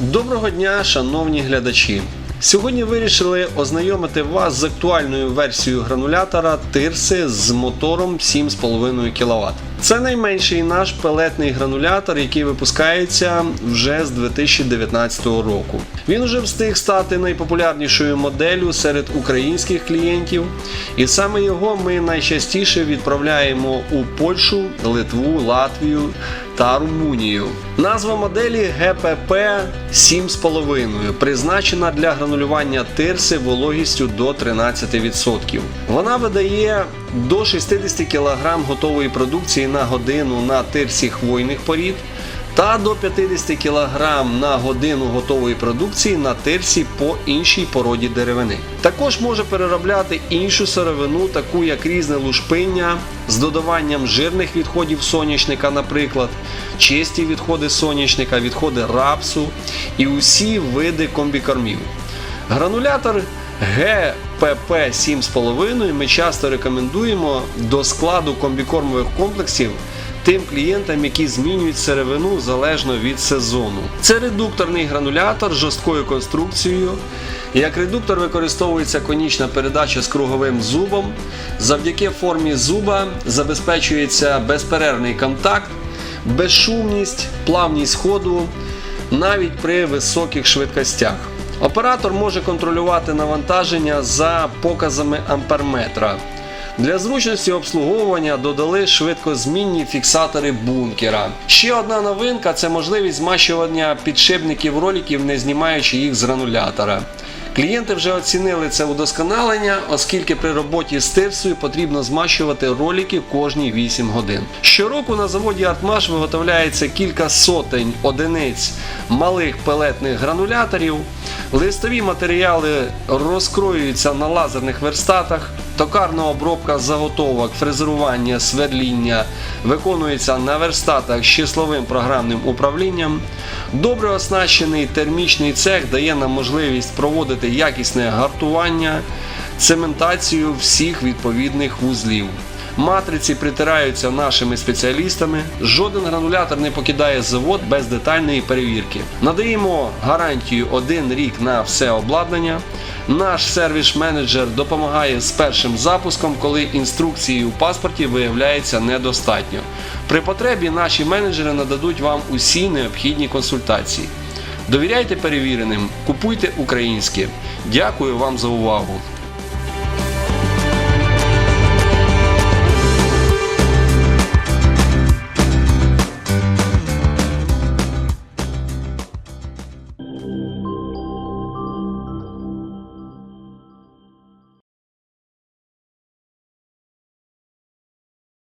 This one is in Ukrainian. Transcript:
Доброго дня, шановні глядачі! Сьогодні вирішили ознайомити вас з актуальною версією гранулятора Тирси з мотором 7,5 кВт. Це найменший наш пелетний гранулятор, який випускається вже з 2019 року. Він вже встиг стати найпопулярнішою моделлю серед українських клієнтів, і саме його ми найчастіше відправляємо у Польщу, Литву, Латвію та Румунію. Назва моделі ГПП 7,5 призначена для гранулювання тирси вологістю до 13%. Вона видає до 60 кг готової продукції на годину на тирсі хвойних порід та до 50 кг на годину готової продукції на тирсі по іншій породі деревини. Також може переробляти іншу сировину, таку як різне лушпиння з додаванням жирних відходів соняшника, наприклад, чисті відходи соняшника, відходи рапсу і усі види комбікормів. Гранулятор ГПП 7,5 ми часто рекомендуємо до складу комбікормових комплексів тим клієнтам, які змінюють сировину залежно від сезону. Це редукторний гранулятор з жорсткою конструкцією. Як редуктор використовується конічна передача з круговим зубом. Завдяки формі зуба забезпечується безперервний контакт, безшумність, плавність ходу навіть при високих швидкостях. Оператор може контролювати навантаження за показами амперметра. Для зручності обслуговування додали швидкозмінні фіксатори бункера. Ще одна новинка це можливість змащування підшипників роликів, не знімаючи їх з гранулятора. Клієнти вже оцінили це удосконалення, оскільки при роботі з тирсою потрібно змащувати ролики кожні 8 годин. Щороку на заводі Артмаш виготовляється кілька сотень одиниць малих пелетних грануляторів. Листові матеріали розкроюються на лазерних верстатах. Токарна обробка заготовок, фрезерування, свердління виконується на верстатах з числовим програмним управлінням. Добре оснащений термічний цех дає нам можливість проводити якісне гартування, цементацію всіх відповідних вузлів. Матриці притираються нашими спеціалістами. Жоден гранулятор не покидає завод без детальної перевірки. Надаємо гарантію один рік на все обладнання. Наш сервіс-менеджер допомагає з першим запуском, коли інструкції у паспорті виявляється недостатньо. При потребі наші менеджери нададуть вам усі необхідні консультації. Довіряйте перевіреним, купуйте українське. Дякую вам за увагу.